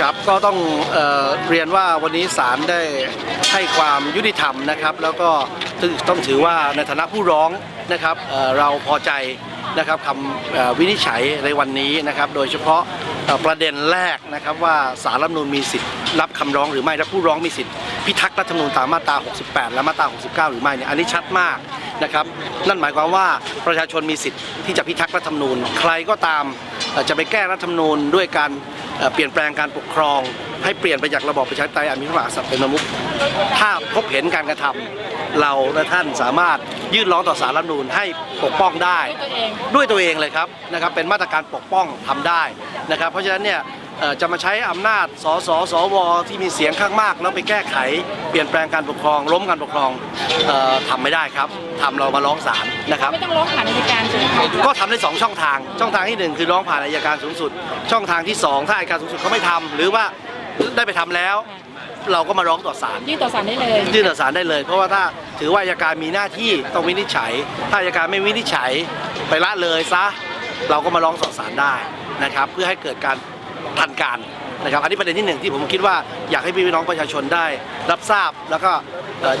ครับก็ต้องเออเรียนว่าวันนี้ศาลได้ให้ความยุติธรรมนะครับ แล้วก็ต้องถือว่าในฐานะผู้ร้องนะครับเเราพอใจนะครับคำวินิจฉัยในวันนี้นะครับ โดยเฉพาะประเด็นแรกนะครับว่าสารรัฐมนูญมีสิทธิ์รับคำร้องหรือไม่และผู้ร้องมีสิทธิ์พิทักษ์รัฐธรรมนูญตามมาตรา 68 และมาตรา 69 หรือไม่เนี่ยอันนี้ชัดมากนะครับนั่นหมายความว่าประชาชนมีสิทธิ์ที่จะพิทักษ์รัฐธรรมนูญ ใครก็ตามจะไปแก้รัฐธรรมนูญด้วยการ เปลี่ยนแปลงการปกครอง ให้เปลี่ยนไปจากระบอบประชาธิปไตยอันมีพระมหากษัตริย์เป็นประมุขถ้าพบเห็นการกระทำเราและท่านสามารถยื่นร้องต่อสารรัฐนูลให้ปกป้องได้ ด้วยตัวเองเลยครับนะครับเป็นมาตรการปกป้องทำได้นะครับ เพราะฉะนั้นเนี่ย จะมาใช้อำนาจสสสวที่มีเสียงข้างมาก แล้วไปแก้ไข เปลี่ยนแปลงการปกครอง ล้มการปกครองเอ่อทำไม่ได้ครับทำเรามาร้องศาลนะครับไม่ต้องร้องผ่านอัยการใช่ไหมคะก็ทำได้สองช่องทาง ช่องทางที่หนึ่งคือร้องผ่านอายการสูงสุด ช่องทางที่สองถ้าอายการสูงสุดเขาไม่ทำหรือว่าได้ไปทำแล้ว เราก็มาร้องต่อศาลยื่นต่อศาลได้เลยยื่นต่อศาลได้เลย เพราะว่าถ้าถือว่าอายการมีหน้าที่ต้องวินิจฉัย ถ้าอายการไม่วินิจฉัยไปละเลยซะเราก็มาร้องต่อศาลได้นะครับ เพื่อให้เกิดการ ทันการนะครับอันนี้ประเด็นที่หนึ่งที่ผมคิดว่าอยากให้พี่น้องประชาชนได้รับทราบแล้วก็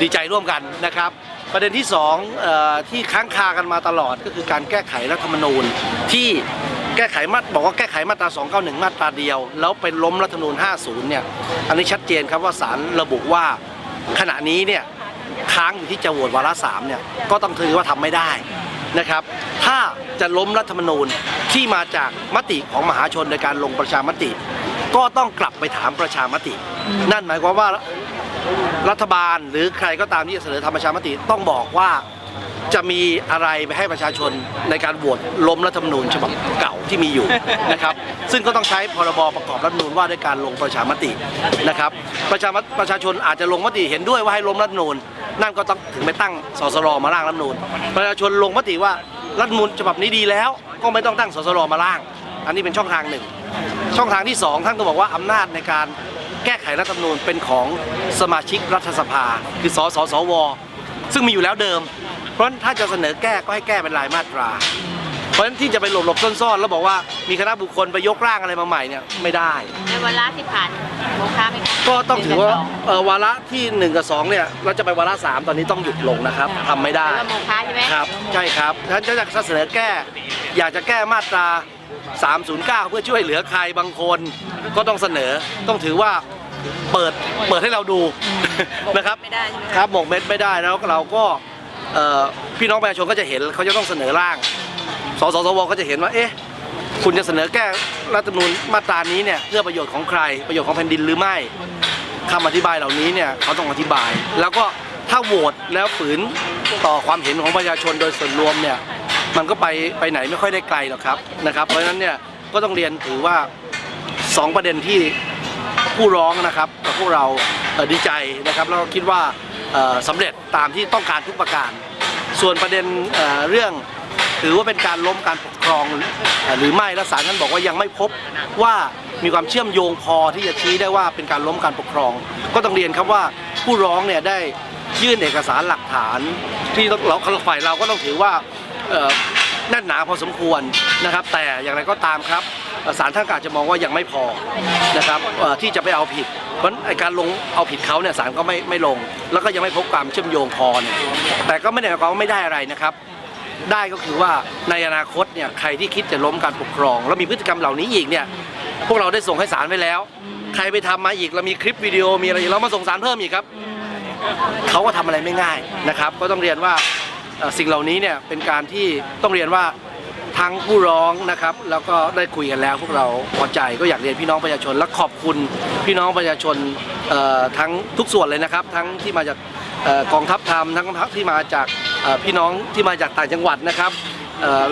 ดีใจร่วมกันนะครับ ประเด็นที่สองอที่ค้างคากันมาตลอดก็คือการแก้ไขรัฐธรรมนูญที่แก้ไขมาบอกว่าแก้ไขมาตรา 291 มาตราเดียว แล้วเป็นล้มรัฐธรรมนูญ 50 เนี่ยอันนี้ชัดเจนครับว่าศาลระบุว่าขณะนี้เนี่ยค้างอยู่ที่จะโหวตวาระสามเนี่ยก็ต้องถือว่าทำไม่ได้นะครับ ถ้าจะล้มรัฐธรรมนูญที่มาจากมติของมหาชนในการลงประชามติ ก็ต้องกลับไปถามประชามติ นั่นหมายความว่ารัฐบาลหรือใครก็ตามที่จะเสนอทำประชามติต้องบอกว่าจะมีอะไรไปให้ประชาชนในการโหวตล้มรัฐธรรมนูญฉบับเก่าที่มีอยู่นะครับ ซึ่งก็ต้องใช้พรบประกอบรัฐธรรมนูญว่าด้วยการลงประชามตินะครับ ประชามติประชาชนอาจจะลงมติเห็นด้วยว่าให้ล้มรัฐธรรมนูญนั่นก็ต้องถึงไปตั้งสสรมาร่างรัฐธรรมนูญประชาชนลงมติว่า รัฐมนูลฉบับนี้ดีแล้ว ก็ไม่ต้องตั้งสสรมาร่าง อันนี้เป็นช่องทางหนึ่ง ช่องทางที่สองท่านก็บอกว่าอำนาจในการแก้ไขรัฐธรรมนูญเป็นของสมาชิกรัฐสภา คือสสสวซึ่งมีอยู่แล้วเดิม เพราะถ้าจะเสนอแก้ก็ให้แก้เป็นรายมาตรา เพราะฉะนั้นที่จะไปหลบหลบๆซ่อนๆแล้วบอกว่ามีคณะบุคคลไปยกร่างอะไรมาใหม่เนี่ยไม่ได้ ในเวลาที่ผ่านโมฆะไหมคะก็ต้องถือว่าเอ่อวาระที่ 1 กับ 2 เนี่ยเราจะไปวาระ 3 ตอนนี้ต้องหยุดลงนะครับทำไม่ได้แล้วาโมฆะใช่ไหมครับใช่ครับท่านจะอยากเสนอแก้ อยากจะแก้มาตรา 309 เพื่อช่วยเหลือใครบางคนก็ต้องเสนอต้องถือว่าเปิดเปิดให้เราดูนะครับไม่ได้ใช่ไหมครับหมกเม็ดไม่ได้แล้วเราก็เอ่อพี่น้องประชาชนก็จะเห็นเขาจะต้องเสนอร่าง สสสวก็จะเห็นว่าเอ๊ะคุณจะเสนอแก้รัฐธรรมนูญมาตรานี้เนี่ยเพื่อประโยชน์ของใครประโยชน์ของแผ่นดินหรือไม่คำอธิบายเหล่านี้เนี่ยเขาต้องอธิบาย แล้วก็ถ้าโหวตแล้วฝืนต่อความเห็นของประชาชนโดยส่วนรวมเนี่ยมันก็ไปไปไหนไม่ค่อยได้ไกลหรอกครับนะครับเพราะฉะนั้นเนี่ยก็ต้องเรียนถือว่าสองประเด็นที่ผู้ร้องนะครับกับพวกเราดีใจนะครับแล้วก็คิดว่าเอ่อสำเร็จตามที่ต้องการทุกประการ ส่วนประเด็นเรื่อง ถือว่าเป็นการล้มการปกครองหรือไม่และศาลท่านบอกว่ายังไม่พบว่ามีความเชื่อมโยงพอที่จะชี้ได้ว่าเป็นการล้มการปกครอง ก็ต้องเรียนครับว่าผู้ร้องเนี่ยได้ยื่นเอกสารหลักฐาน ที่เราฝ่ายเราก็ต้องถือว่าแน่นหนาพอสมควรนะครับ แต่อย่างไรก็ตามครับเอ่อศาลท่านก็อาจจะมองว่ายังไม่พอนะครับที่จะไปเอาผิด เพราะไอการลงเอาผิดเขาเนี่ยศาลก็ไม่ไม่ลง แล้วก็ยังไม่พบความเชื่อมโยงพอเนี่ยแต่ก็ไม่ได้หมายความว่าไม่ได้อะไรนะครับ ได้ก็คือว่าในอนาคตเนี่ยใครที่คิดจะล้มการปกครอง แล้วมีพฤติกรรมเหล่านี้อีกเนี่ยพวกเราได้ส่งให้ศาลไปแล้ว ใครไปทำมาอีกเรามีคลิปวิดีโอมีอะไรอีกเรามาส่งศาลเพิ่มอีกครับเขาก็ทำอะไรไม่ง่ายนะครับ ก็ต้องเรียนว่าสิ่งเหล่านี้เนี่ยเป็นการที่ต้องเรียนว่าทั้งผู้ร้องนะครับ แล้วก็ได้คุยกันแล้วพวกเราพอใจก็อยากเรียนพี่น้องประชาชน และขอบคุณพี่น้องประชาชนทั้งทุกส่วนเลยนะครับ ทั้งที่มาจากกองทัพธรรมทั้งที่มาจาก พี่น้องที่มาจากต่างจังหวัดนะครับ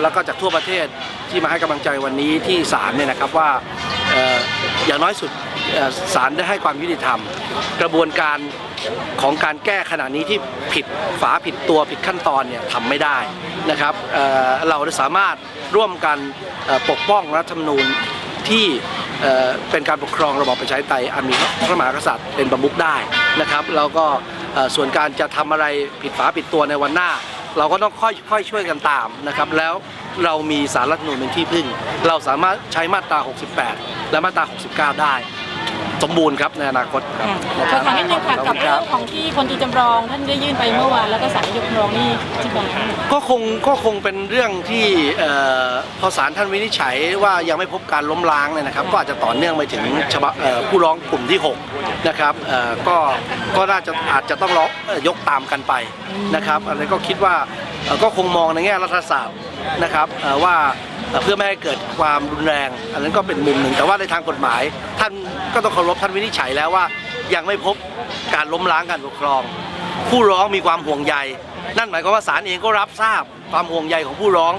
แล้วก็จากทั่วประเทศที่มาให้กำลังใจวันนี้ที่ศาลเนี่ยนะครับว่าอย่างน้อยสุดศาลได้ให้ความยุติธรรม กระบวนการของการแก้ขณะนี้ที่ผิดฝาผิดตัวผิดขั้นตอนเนี่ยทำไม่ได้นะครับเเราสามารถร่วมกันปกป้องรัฐธรรมนูญที่เป็นการปกครองระบอบประชาธิปไตยอันมีพระมหากษัตริย์เป็นประมุขได้นะครับ แล้วก็ ส่วนการจะทำอะไรผิดฝาผิดตัวในวันหน้า เราก็ต้องค่อยๆช่วยกันตามนะครับ แล้วเรามีสารรัฐนูนเป็นที่พึ่ง เราสามารถใช้มาตรา 68 และมาตรา 69 ได้ สมบูรณ์ครับในอนาคตครับค่ะขอถามนิดนึงค่ะขอบกับณคเรื่รัอบงของที่พลตรีจำลองท่านได้ยื่นไปเมื่อวานแล้วก็ศาลนายกจำลองนี่ที่บอกให้ก็คงก็คงเป็นเรื่องที่เอ่อพอศาลท่านวินิจฉัยว่ายังไม่พบการล้มล้างเนี่ยนะครับ ก็อาจจะต่อเนื่องไปถึงฉบับเอ่อผู้ร้องกลุ่มที่ 6 นะครับเอ่อก็ก็น่าจะอาจจะต้องร้องเอ่อยกตามกันไปนะครับอันนี้ก็คิดว่าเอ่อก็คงมองในแง่รัฐศาสตร์นะครับเอ่อว่า เอ่อเพื่อไม่ให้เกิดความรุนแรง อันนั้นก็เป็นมุมหนึ่ง แต่ว่าในทางกฎหมาย ท่านก็ต้องเคารพท่านวินิจฉัยแล้วว่า ยังไม่พบการล้มล้างการปกครอง ผู้ร้องมีความห่วงใย นั่นหมายความว่าศาลเองก็รับทราบความห่วงใยของผู้ร้อง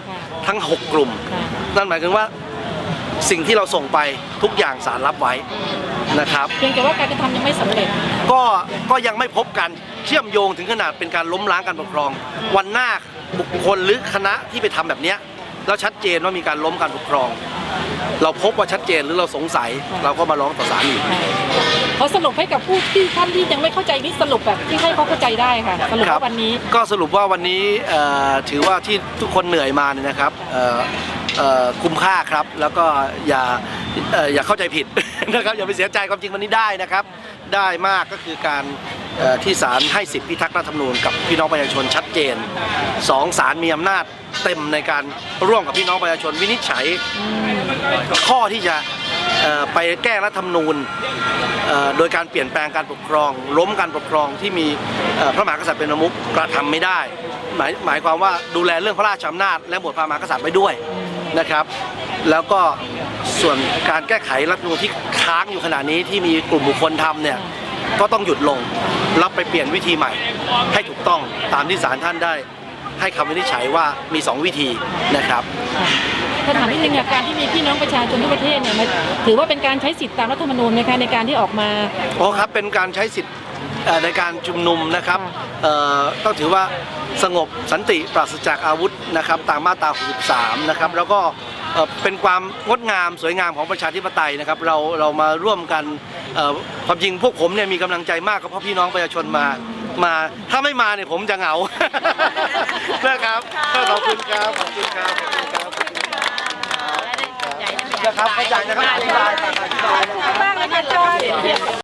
ทั้ง 6 กลุ่มค่ะนั่นหมายถึงว่าสิ่งที่เราส่งไปทุกอย่างศาลรับไว้นะครับเพียงแต่ว่าการกระทำยังไม่สำเร็จ ก็ก็ยังไม่พบการเชื่อมโยงถึงขนาดเป็นการล้มล้างการปกครอง วันหน้าบุคคลหรือคณะที่ไปทำแบบเนี้ย แล้วชัดเจนว่ามีการล้มการปกครอง เราพบว่าชัดเจนหรือเราสงสัย เราก็มาร้องต่อศาลอีกเขาสรุปให้กับผู้ที่ท่านที่ยังไม่เข้าใจนี่สรุปแบบที่ให้เขาเข้าใจได้ค่ะสรุปครับว่าวันนี้ ก็สรุปว่าวันนี้เอ่อถือว่าที่ทุกคนเหนื่อยมาเนี่ยนะครับเอ่อเอ่อคุ้มค่าครับ แล้วก็อย่าเอ่ออย่าเข้าใจผิดนะครับอย่าไปเสียใจความจริงวันนี้ได้นะครับ ได้มากก็คือการเอ่อที่ศาลให้สิทธิพิทักษ์รัฐธรรมนูญกับพี่น้องประชาชนชัดเจนสองศาลมีอำนาจ เต็มในการร่วมกับพี่น้องประชาชนวินิจฉัยข้อที่จะเอ่อไปแก้รัฐธรรมนูญเอ่อโดยการเปลี่ยนแปลงการปกครอง ล้มการปกครองที่มีเอ่อพระมหากษัตริย์เป็นประมุขกระทำไม่ได้ หมายหมายความว่าดูแลเรื่องพระราชอำนาจและหมวดพระมหากษัตริย์ไว้ด้วยนะครับ แล้วก็ส่วนการแก้ไขรัฐธรรมนูญที่ค้างอยู่ขณะนี้ที่มีกลุ่มบุคคลทำเนี่ยก็ต้องหยุดลงรับไปเปลี่ยนวิธีใหม่ให้ถูกต้องตามที่ศาลท่านได้ ให้คำวินิจฉัยว่ามี 2 วิธีนะครับถ้าถามนิดนึงอะการที่มีพี่น้องประชาชนทั่วประเทศเนี่ยมันถือว่าเป็นการใช้สิทธิตามรัฐธรรมนูญไหมคะในการที่ออกมาโอ้ครับเป็นการใช้สิทธิ์เอ่อในการชุมนุมนะครับเอ่อต้องถือว่าสงบสันติปราศจากอาวุธนะครับตามมาตรา 63 นะครับแล้วก็เอ่อเป็นความงดงามสวยงามของประชาธิปไตยนะครับเราเรามาร่วมกันเอ่อความจริงพวกผมเนี่ยมีกำลังใจมากก็เพราะพี่น้องประชาชนมา มา ถ้าไม่มาเนี่ยผมจะเหงา นะครับขอบคุณครับขอบคุณครับ ขอบคุณครับ ขอบคุณครับนะครับเข้าใจนะครับอธิบายอธิบายนะครับบ้างเลยค่ะจอย